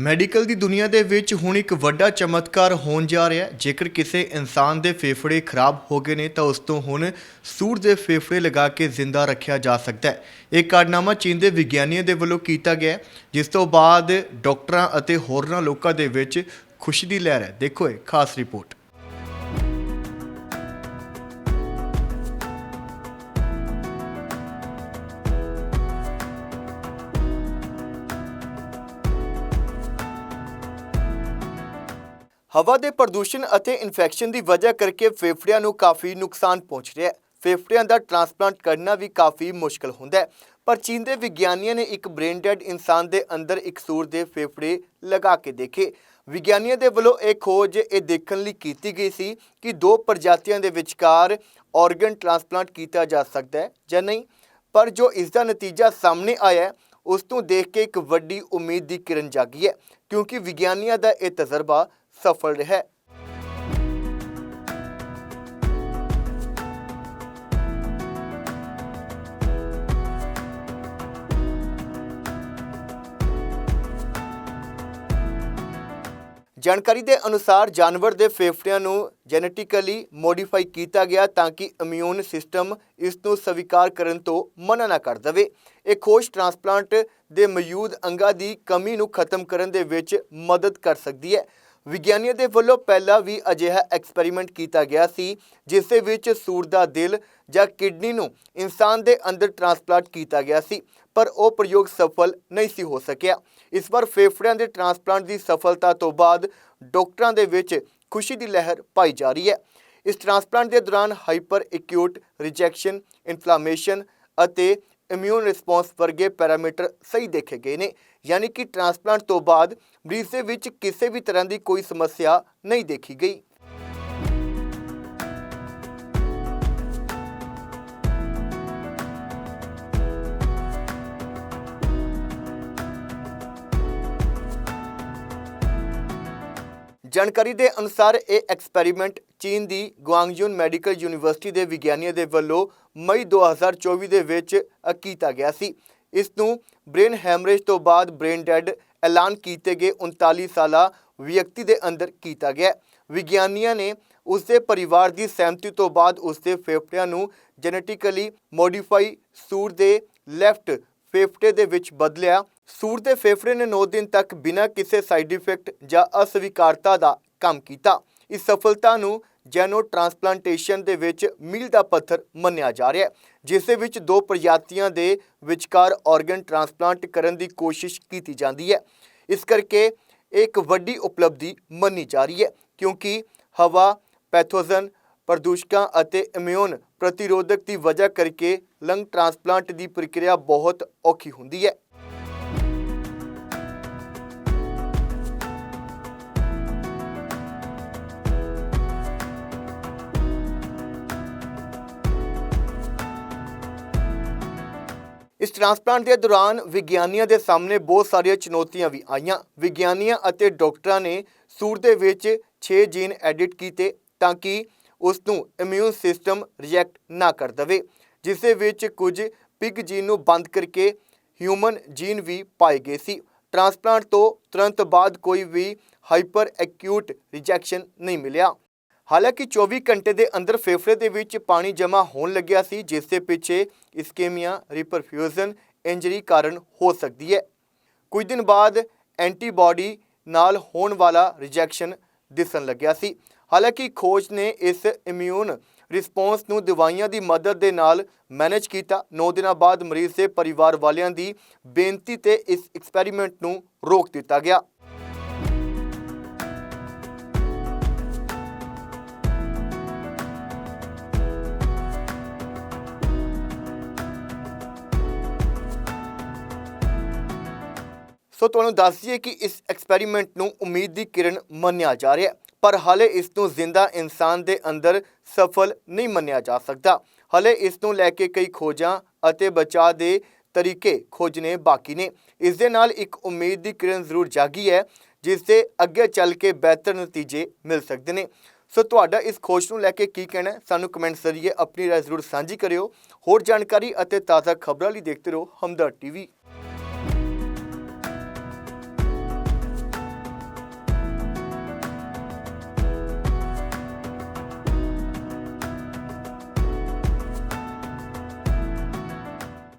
Medical ਦੀ ਦੁਨੀਆ ਦੇ ਵਿੱਚ ਹੁਣ ਇੱਕ ਵੱਡਾ ਚਮਤਕਾਰ ਹੋਣ ਜਾ ਰਿਹਾ ਹੈ। ਜੇਕਰ ਕਿਸੇ ਇਨਸਾਨ ਦੇ ਫੇਫੜੇ ਖਰਾਬ ਹੋ ਗਏ ਨੇ, ਤਾਂ ਉਸ ਤੋਂ ਹੁਣ ਸੂਰ ਦੇ ਫੇਫੜੇ ਲਗਾ ਕੇ ਜ਼ਿੰਦਾ ਰੱਖਿਆ ਜਾ ਸਕਦਾ ਹੈ। ਇਹ ਕਾਰਨਾਮਾ ਚੀਨ ਦੇ ਵਿਗਿਆਨੀਆਂ ਦੇ ਵੱਲੋਂ ਕੀਤਾ ਗਿਆ ਜਿਸ ਤੋਂ ਬਾਅਦ ਡਾਕਟਰਾਂ ਅਤੇ ਹੋਰਨਾਂ ਲੋਕਾਂ ਦੇ ਵਿੱਚ ਖੁਸ਼ੀ ਦੀ ਲਹਿਰ ਹੈ। ਦੇਖੋ ਇਹ ਖਾਸ ਰਿਪੋਰਟ। ਹਵਾ ਦੇ ਪ੍ਰਦੂਸ਼ਣ ਅਤੇ ਇਨਫੈਕਸ਼ਨ ਦੀ ਵਜ੍ਹਾ ਕਰਕੇ ਫੇਫੜਿਆਂ ਨੂੰ ਕਾਫੀ ਨੁਕਸਾਨ ਪਹੁੰਚ ਰਿਹਾ ਹੈ। ਫੇਫੜਿਆਂ ਦਾ ਟ੍ਰਾਂਸਪਲਾਂਟ ਕਰਨਾ ਵੀ ਕਾਫੀ ਮੁਸ਼ਕਲ ਹੁੰਦਾ ਹੈ। ਪਰ ਚੀਨ ਦੇ ਵਿਗਿਆਨੀਆਂ ਨੇ ਇੱਕ ਬ੍ਰੇਨ ਡੈਡ ਇਨਸਾਨ ਦੇ ਅੰਦਰ ਇੱਕ ਸੂਰ ਦੇ ਫੇਫੜੇ ਲਗਾ ਕੇ ਦੇਖੇ। ਵਿਗਿਆਨੀਆਂ ਦੇ ਵੱਲੋਂ ਇਹ ਖੋਜ ਇਹ ਦੇਖਣ ਲਈ ਕੀਤੀ ਗਈ ਸੀ ਕਿ ਦੋ ਪ੍ਰਜਾਤੀਆਂ ਦੇ ਵਿਚਕਾਰ ਆਰਗਨ ਟ੍ਰਾਂਸਪਲਾਂਟ ਕੀਤਾ ਜਾ ਸਕਦਾ ਹੈ ਜਾਂ ਨਹੀਂ। ਪਰ ਜੋ ਇਸ ਦਾ ਨਤੀਜਾ ਸਾਹਮਣੇ ਆਇਆ ਹੈ, ਉਸ ਤੋਂ ਦੇਖ ਕੇ ਇੱਕ ਵੱਡੀ ਉਮੀਦ ਦੀ ਕਿਰਨ ਜਾਗੀ ਹੈ ਕਿਉਂਕਿ ਵਿਗਿਆਨੀਆਂ ਦਾ ਇਹ ਤਜਰਬਾ ਸਫਲ ਰਿਹਾ ਹੈ। ਜਾਣਕਾਰੀ ਦੇ ਅਨੁਸਾਰ ਜਾਨਵਰ ਦੇ ਫੇਫੜਿਆਂ ਨੂੰ ਜੈਨੇਟਿਕਲੀ ਮੋਡੀਫਾਈ ਕੀਤਾ ਗਿਆ ਤਾਂ ਕਿ ਇਮਿਊਨ ਸਿਸਟਮ ਇਸ ਨੂੰ ਸਵੀਕਾਰ ਕਰਨ ਤੋਂ ਮਨਾ ਨਾ ਕਰ ਦੇਵੇ। ਇਹ ਖੋਜ ਟ੍ਰਾਂਸਪਲਾਂਟ ਦੇ ਮੌਜੂਦ ਅੰਗਾਂ ਦੀ ਕਮੀ ਨੂੰ ਖਤਮ ਕਰਨ ਦੇ ਵਿੱਚ ਮਦਦ ਕਰ ਸਕਦੀ ਹੈ। ਵਿਗਿਆਨੀਆਂ ਦੇ ਵੱਲੋਂ ਪਹਿਲਾਂ ਵੀ ਅਜਿਹਾ ਐਕਸਪੈਰੀਮੈਂਟ ਕੀਤਾ ਗਿਆ ਸੀ, ਜਿਸ ਦੇ ਵਿੱਚ ਸੂਰ ਦਾ ਦਿਲ ਜਾਂ ਕਿਡਨੀ ਨੂੰ ਇਨਸਾਨ ਦੇ ਅੰਦਰ ਟ੍ਰਾਂਸਪਲਾਂਟ ਕੀਤਾ ਗਿਆ ਸੀ, ਪਰ ਉਹ ਪ੍ਰਯੋਗ ਸਫਲ ਨਹੀਂ ਸੀ ਹੋ ਸਕਿਆ। ਇਸ ਵਾਰ ਫੇਫੜਿਆਂ ਦੇ ਟ੍ਰਾਂਸਪਲਾਂਟ ਦੀ ਸਫਲਤਾ ਤੋਂ ਬਾਅਦ ਡਾਕਟਰਾਂ ਦੇ ਵਿੱਚ ਖੁਸ਼ੀ ਦੀ ਲਹਿਰ ਪਾਈ ਜਾ ਰਹੀ ਹੈ। ਇਸ ਟ੍ਰਾਂਸਪਲਾਂਟ ਦੇ ਦੌਰਾਨ ਹਾਈਪਰ ਐਕਿਊਟ ਰਿਜੈਕਸ਼ਨ ਇਨਫਲੇਮੇਸ਼ਨ ਅਤੇ ਇਮਿਊਨ ਰਿਸਪੌਂਸ ਵਰਗੇ ਪੈਰਾਮੀਟਰ ਸਹੀ ਦੇਖੇ ਗਏ ਨੇ, ਯਾਨੀ ਕਿ ਟ੍ਰਾਂਸਪਲਾਂਟ ਤੋਂ ਬਾਅਦ ਮਰੀਜ਼ ਦੇ ਵਿੱਚ ਕਿਸੇ ਵੀ ਤਰ੍ਹਾਂ ਦੀ ਕੋਈ ਸਮੱਸਿਆ ਨਹੀਂ ਦੇਖੀ ਗਈ। ਜਾਣਕਾਰੀ ਦੇ ਅਨੁਸਾਰ ਇਹ ਐਕਸਪੈਰੀਮੈਂਟ ਚੀਨ ਦੀ ਗੁਆਂਗਯੂਨ ਮੈਡੀਕਲ ਯੂਨੀਵਰਸਿਟੀ ਦੇ ਵਿਗਿਆਨੀਆਂ ਦੇ ਵੱਲੋਂ ਮਈ 2024 ਦੇ ਵਿੱਚ ਕੀਤਾ ਗਿਆ ਸੀ। ਇਸ ਨੂੰ ਬ੍ਰੇਨ ਹੈਮਰੇਜ ਤੋਂ ਬਾਅਦ ਬ੍ਰੇਨ ਡੈਡ ਐਲਾਨ ਕੀਤੇ ਗਏ 39 ਸਾਲਾ ਵਿਅਕਤੀ ਦੇ ਅੰਦਰ ਕੀਤਾ ਗਿਆ। ਵਿਗਿਆਨੀਆਂ ਨੇ ਉਸ ਦੇ ਪਰਿਵਾਰ ਦੀ ਸਹਿਮਤੀ ਤੋਂ ਬਾਅਦ ਉਸ ਦੇ ਫੇਫੜਿਆਂ ਨੂੰ ਜੈਨੇਟਿਕਲੀ ਮੋਡੀਫਾਈ ਸੂਰ ਦੇ ਲੈਫਟ ਫੇਫੜੇ ਦੇ ਵਿੱਚ ਬਦਲਿਆ। ਸੂਰ ਦੇ ਫੇਫੜੇ ਨੇ 9 ਦਿਨ ਤੱਕ ਬਿਨਾਂ ਕਿਸੇ ਸਾਈਡ ਇਫੈਕਟ ਜਾਂ ਅਸਵੀਕਾਰਤਾ ਦਾ ਕੰਮ ਕੀਤਾ। ਇਸ ਸਫਲਤਾ ਨੂੰ ਜੈਨੋ ਟ੍ਰਾਂਸਪਲਾਂਟੇਸ਼ਨ ਦੇ ਵਿੱਚ ਮੀਲ ਦਾ ਪੱਥਰ ਮੰਨਿਆ ਜਾ ਰਿਹਾ ਹੈ, ਜਿਸ ਦੇ ਵਿੱਚ ਦੋ ਪ੍ਰਜਾਤੀਆਂ ਦੇ ਵਿਚਕਾਰ ਆਰਗਨ ਟ੍ਰਾਂਸਪਲਾਂਟ ਕਰਨ ਦੀ ਕੋਸ਼ਿਸ਼ ਕੀਤੀ ਜਾਂਦੀ ਹੈ। ਇਸ ਕਰਕੇ ਇਹ ਇੱਕ ਵੱਡੀ ਉਪਲਬਧੀ ਮੰਨੀ ਜਾ ਰਹੀ ਹੈ, ਕਿਉਂਕਿ ਹਵਾ, ਪੈਥੋਜਨ ਪ੍ਰਦੂਸ਼ਕਾਂ ਅਤੇ ਇਮਿਊਨ ਪ੍ਰਤੀਰੋਧਕ ਦੀ ਵਜ੍ਹਾ ਕਰਕੇ ਲੰਗ ਟ੍ਰਾਂਸਪਲਾਂਟ ਦੀ ਪ੍ਰਕਿਰਿਆ ਬਹੁਤ ਔਖੀ ਹੁੰਦੀ ਹੈ। ਇਸ ਟ੍ਰਾਂਸਪਲਾਂਟ ਦੇ ਦੌਰਾਨ ਵਿਗਿਆਨੀਆਂ ਦੇ ਸਾਹਮਣੇ ਬਹੁਤ ਸਾਰੀਆਂ ਚੁਣੌਤੀਆਂ ਵੀ ਆਈਆਂ। ਵਿਗਿਆਨੀਆਂ ਅਤੇ ਡਾਕਟਰਾਂ ਨੇ ਸੂਰ ਦੇ ਵਿੱਚ 6 ਜੀਨ ਐਡਿਟ ਕੀਤੇ ਤਾਂ ਕਿ ਉਸ ਨੂੰ ਇਮਿਊਨ ਸਿਸਟਮ ਰਿਜੈਕਟ ਨਾ ਕਰ ਦਵੇ ਜਿਸ ਦੇ ਵਿੱਚ ਕੁਝ ਪਿਗ ਜੀਨ ਨੂੰ ਬੰਦ ਕਰਕੇ ਹਿਊਮਨ ਜੀਨ ਵੀ ਪਾਏ ਗਏ ਸੀ। ਟ੍ਰਾਂਸਪਲਾਂਟ ਤੋਂ ਤੁਰੰਤ ਬਾਅਦ ਕੋਈ ਵੀ ਹਾਈਪਰ ਐਕਿਊਟ ਰਿਜੈਕਸ਼ਨ ਨਹੀਂ ਮਿਲਿਆ। ਹਾਲਾਂਕਿ 24 ਘੰਟੇ ਦੇ ਅੰਦਰ ਫੇਫੜੇ ਦੇ ਵਿੱਚ ਪਾਣੀ ਜਮ੍ਹਾਂ ਹੋਣ ਲੱਗਿਆ ਸੀ ਜਿਸ ਦੇ ਪਿੱਛੇ ਇਸਕੇਮੀਆ ਰਿਪਰਫਿਊਜ਼ਨ ਇੰਜਰੀ ਕਾਰਨ ਹੋ ਸਕਦੀ ਹੈ। ਕੁਝ ਦਿਨ ਬਾਅਦ ਐਂਟੀਬਾਡੀ ਨਾਲ ਹੋਣ ਵਾਲਾ ਰਿਜੈਕਸ਼ਨ ਦਿਸਣ ਲੱਗਿਆ ਸੀ। ਹਾਲਾਂਕਿ ਖੋਜ ਨੇ ਇਸ ਇਮਿਊਨ ਰਿਸਪੌਂਸ ਨੂੰ ਦਵਾਈਆਂ ਦੀ ਮਦਦ ਦੇ ਨਾਲ ਮੈਨੇਜ ਕੀਤਾ। 9 ਦਿਨਾਂ ਬਾਅਦ ਮਰੀਜ਼ ਦੇ ਪਰਿਵਾਰ ਵਾਲਿਆਂ ਦੀ ਬੇਨਤੀ ਤੇ ਇਸ ਐਕਸਪੈਰੀਮੈਂਟ ਨੂੰ ਰੋਕ ਦਿੱਤਾ ਗਿਆ। ਸੋ ਤੁਹਾਨੂੰ ਦੱਸ ਦਈਏ ਕਿ ਇਸ ਐਕਸਪੈਰੀਮੈਂਟ ਨੂੰ ਉਮੀਦ ਦੀ ਕਿਰਨ ਮੰਨਿਆ ਜਾ ਰਿਹਾ ਹੈ। ਪਰ ਹਾਲੇ ਇਸ ਨੂੰ ਜ਼ਿੰਦਾ ਇਨਸਾਨ ਦੇ ਅੰਦਰ ਸਫਲ ਨਹੀਂ ਮੰਨਿਆ ਜਾ ਸਕਦਾ। ਹਾਲੇ ਇਸ ਨੂੰ ਲੈ ਕੇ ਕਈ ਖੋਜਾਂ ਅਤੇ ਬਚਾਅ ਦੇ ਤਰੀਕੇ ਖੋਜਨੇ ਬਾਕੀ ਨੇ। ਇਸ ਦੇ ਨਾਲ ਇੱਕ ਉਮੀਦ ਦੀ ਕਿਰਨ ਜ਼ਰੂਰ ਜਾਗੀ ਹੈ, ਜਿਸ ਦੇ ਅੱਗੇ ਚੱਲ ਕੇ ਬਿਹਤਰ ਨਤੀਜੇ ਮਿਲ ਸਕਦੇ ਨੇ। ਸੋ ਤੁਹਾਡਾ ਇਸ ਖੋਜ ਨੂੰ ਲੈ ਕੇ ਕੀ ਕਹਿਣਾ ਸਾਨੂੰ ਕਮੈਂਟ ਜ਼ਰੀਏ ਆਪਣੀ ਰਾਏ ਜ਼ਰੂਰ ਸਾਂਝੀ ਕਰਿਓ। ਹੋਰ ਜਾਣਕਾਰੀ ਅਤੇ ਤਾਜ਼ਾ ਖਬਰਾਂ ਲਈ ਦੇਖਦੇ ਰਹੋ ਹਮਦਰ ਟੀਵੀ।